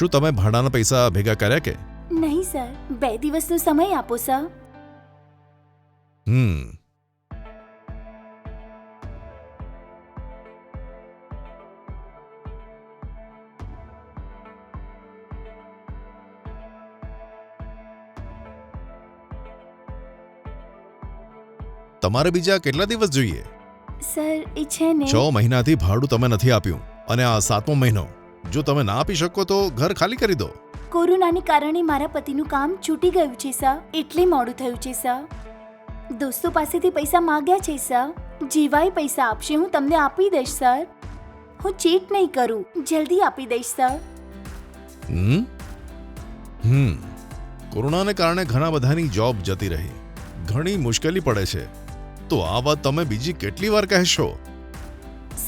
શું તમે ભાડાના પૈસા ભેગા કર્યા કે? નહીં સર. બે દિવસનો સમય આપો સર. હમ. તમારે બીજા કેટલા દિવસ જોઈએ? સર એ છે ને છ મહિનાથી ભાડું તમે નથી આપ્યું અને આ સાતમો મહિનો. જો તમે ના આપી શકો તો ઘર ખાલી કરી દો. કોરોનાને કારણે મારા પતિનું કામ છૂટી ગયું છે સર. એટલે મોડું થયું છે સર. દોસ્તો પાસેથી પૈસા માંગ્યા છે સર. જેવાય પૈસા આપશે હું તમને આપી દઈશ સર. હું ચીટ નહીં કરું. જલ્દી આપી દઈશ સર. હમ? હમ. કોરોનાને કારણે ઘણા બધાની જોબ જતી રહી. ઘણી મુશ્કેલી પડે છે. તો આ વાત તમે બીજી કેટલી વાર કહેશો?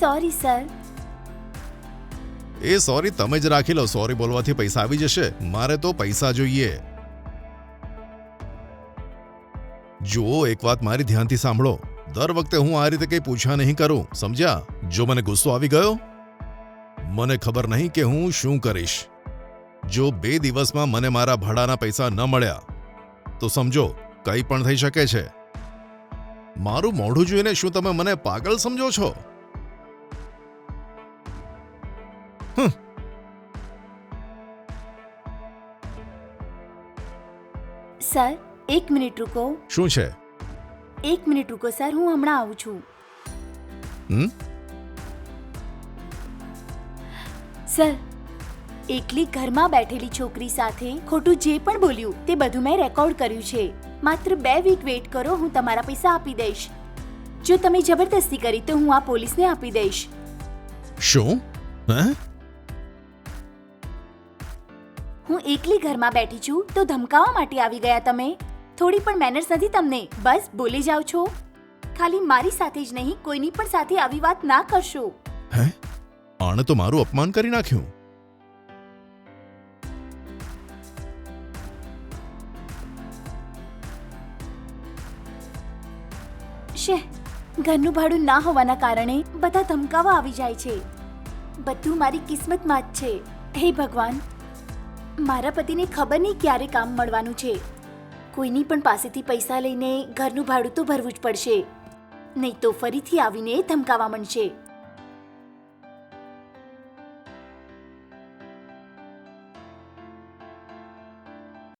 Sorry sir. એ સોરી તમે જ રાખી લો, સોરી બોલવાથી પૈસા આવી જશે, મારે તો પૈસા જોઈએ. જુઓ, એક વાત મારી ધ્યાનથી સાંભળો. દર વખતે હું આ રીતે કંઈ પૂછા નહીં કરું, સમજ્યા? જો મને ગુસ્સો આવી ગયો, મને ખબર નહીં કે હું શું કરીશ. જો બે દિવસમાં મને મારા ભાડાના પૈસા ન મળ્યા, તો સમજો, કંઈ પણ થઈ શકે છે. મારું મોઢું જોઈને શું તમે મને પાગલ સમજો છો? સર એક મિનિટ રૂકો. શું છે? એક મિનિટ રૂકો સર હું હમણાં આવું છું. હમ? સર એકલી ઘરમાં બેઠેલી છોકરી સાથે ખોટું જે પણ બોલ્યું તે બધું મેં રેકોર્ડ કર્યું છે. માત્ર બે વીક વેઇટ કરો હું તમારા પૈસા આપી દઈશ. જો તમે જબરદસ્તી કરી તો હું આ પોલીસને આપી દઈશ. શું? હે? હું એકલી ઘરમાં બેઠી છું તો ધમકાવા માટે આવી ગયા તમે. થોડી પણ મેનર્સ નથી તમને. બસ બોલી જાઓ છો. ખાલી મારી સાથે જ નહીં કોઈની પણ સાથે આવી વાત ના કરશો. હે? આણે તો મારું અપમાન કરી નાખ્યું. શે ઘરનું ભાડું ના હોવાના કારણે બધા ધમકાવા આવી જાય છે. બધું મારી કિસ્મતમાં જ છે. હે ભગવાન મારા પતિને ખબર નહીં ક્યારે કામ મળવાનું છે. કોઈની પણ પાસેથી પૈસા લઈને ઘરનું ભાડું તો ભરવું જ પડશે. નહીં તો ફરીથી આવીને ધમકાવા માંડશે.